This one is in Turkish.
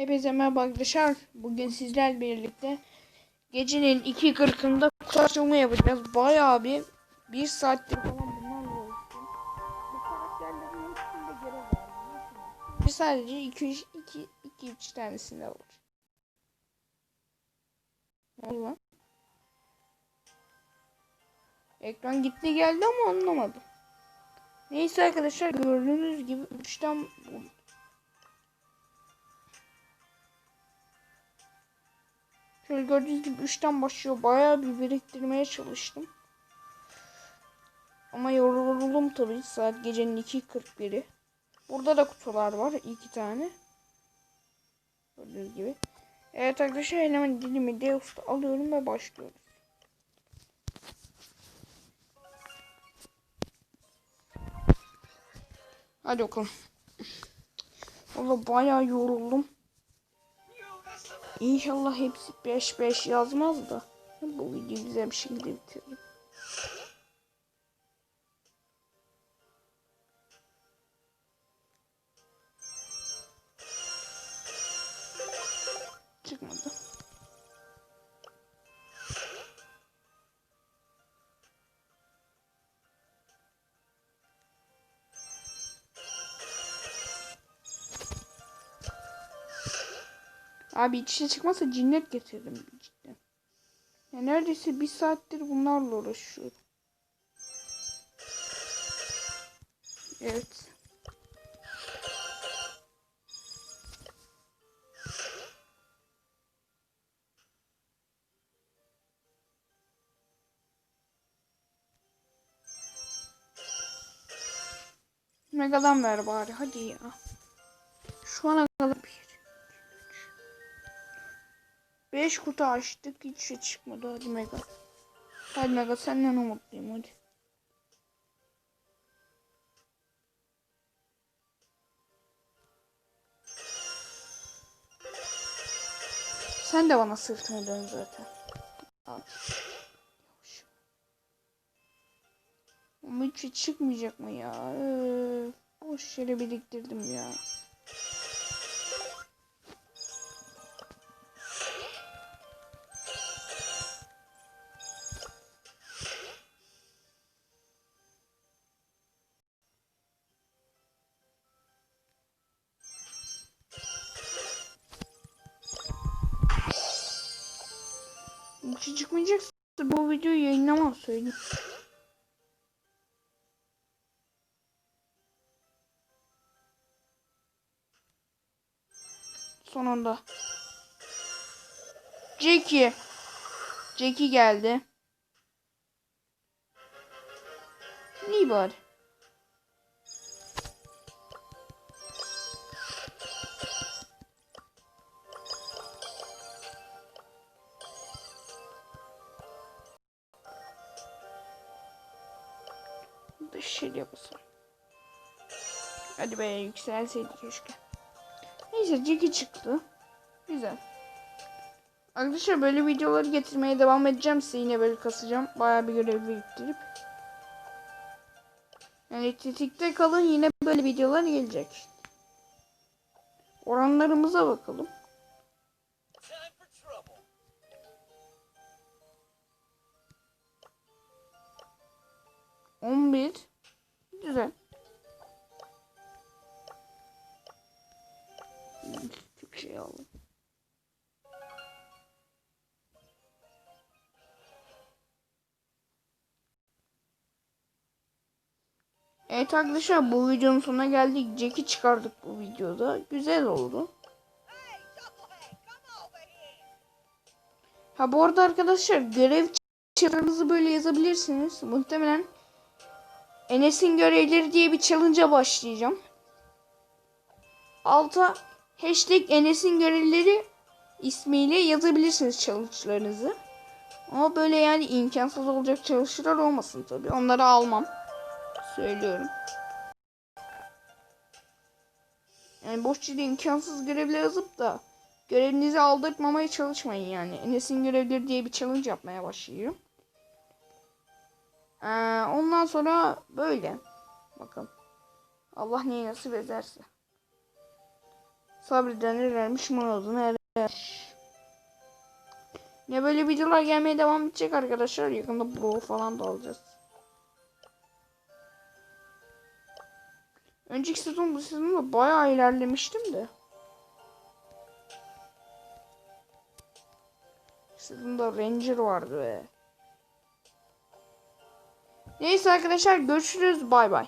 Hepinize merhaba arkadaşlar. Bugün sizlerle birlikte gecenin 2.40'ında kutu açılımı yapacağız. Bayağı bir bir saattir falan bunlarla uğraştım. Bu karakterlerin hepsinde görev var. Bir sadece 2 2 2 3 tanesinde var. Ne oldu lan? Ekran gitti geldi ama anlamadım. Neyse arkadaşlar gördüğünüz gibi 3'ten Şöyle gördüğünüz gibi 3'ten başlıyor. Bayağı bir biriktirmeye çalıştım. Ama yoruldum tabii. Saat gecenin 2.41'i. Burada da kutular var. iki tane. Gördüğünüz gibi. Evet arkadaşlar hemen dilimi Deus'ta alıyorum ve başlıyoruz. Hadi bakalım. Valla bayağı yoruldum. İnşallah hepsi 5-5 yazmaz da. Bu videoyu güzel bir şekilde bitiririm. Çıkmadı. Abi iç içe çıkmasa cinnet getirdim cidden. Ya neredeyse bir saattir bunlarla uğraşıyorum. Evet. Megadan ver bari hadi ya. Şu ana kadar bir. 5 kutu açtık hiç şey çıkmadı hadi mega. Hadi mega senden umutluyum hadi. Sen de bana sırtını dön zaten. Al. Ama hiç şey çıkmayacak mı ya? Ee, boş yere biriktirdim ya. Hiç çıkmayacaksa bu videoyu yayınlamam söyleyeyim. Sonunda. Jackie. Jackie geldi. İyi bari. Dışarı yapasın. Hadi be yükselseydi keşke. Neyse Jackie çıktı. Güzel. Arkadaşlar böyle videoları getirmeye devam edeceğim size yine böyle kasacağım. Bayağı bir görev biriktirip. Yani tetikte kalın yine böyle videolar gelecek. Oranlarımıza bakalım. On bir. Güzel. Bir şey aldım. Evet arkadaşlar bu videonun sonuna geldik. Jack'i çıkardık bu videoda. Güzel oldu. Ha bu arada arkadaşlar görev çağrınızı böyle yazabilirsiniz. Muhtemelen Enes'in görevleri diye bir challenge'a başlayacağım. Alta hashtag Enes'in görevleri ismiyle yazabilirsiniz challenge'larınızı. Ama böyle yani imkansız olacak challenge'lar olmasın tabi. Onları almam. Söylüyorum. Yani boş yere imkansız görevler yazıp da görevinizi aldırtmamaya çalışmayın yani. Enes'in görevleri diye bir challenge yapmaya başlıyorum. Ee, ondan sonra böyle. Bakın. Allah neyi nasip ederse. Sabredenlermiş muradına erer. Ne böyle videolar gelmeye devam edecek arkadaşlar. Yakında bro falan da alacağız. Önceki sezon bu sezonda bayağı ilerlemiştim de. Sezonda Ranger vardı be. Neyse arkadaşlar görüşürüz. Bay bay.